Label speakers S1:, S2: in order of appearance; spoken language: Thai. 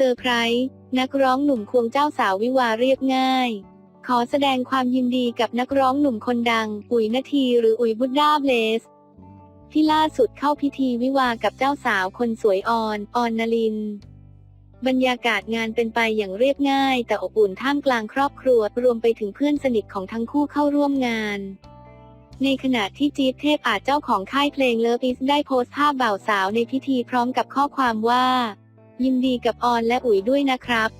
S1: เซอร์ไพรส์นักร้องหนุ่มควงเจ้าสาววิวาเรียบง่าย ขอแสดงความยินดีกับนักร้องหนุ่มคนดัง อุ๋ยนาทีหรืออุ๋ยบุดดาเบลส ที่ล่าสุดเข้าพิธีวิวากับเจ้าสาวคนสวยออน ออนนลิน บรรยากาศงานเป็นไปอย่างเรียบง่าย แต่อบอุ่นท่ามกลางครอบครัวรวมไปถึงเพื่อนสนิทของทั้งคู่เข้าร่วมงานในขณะที่จี๊ดเทพอาจเจ้าของค่ายเพลงเลิฟอิสได้โพสต์ภาพบ่าวสาวในพิธีพร้อมกับข้อความว่า ยินดีกับออนและอุ๋ยด้วยนะครับ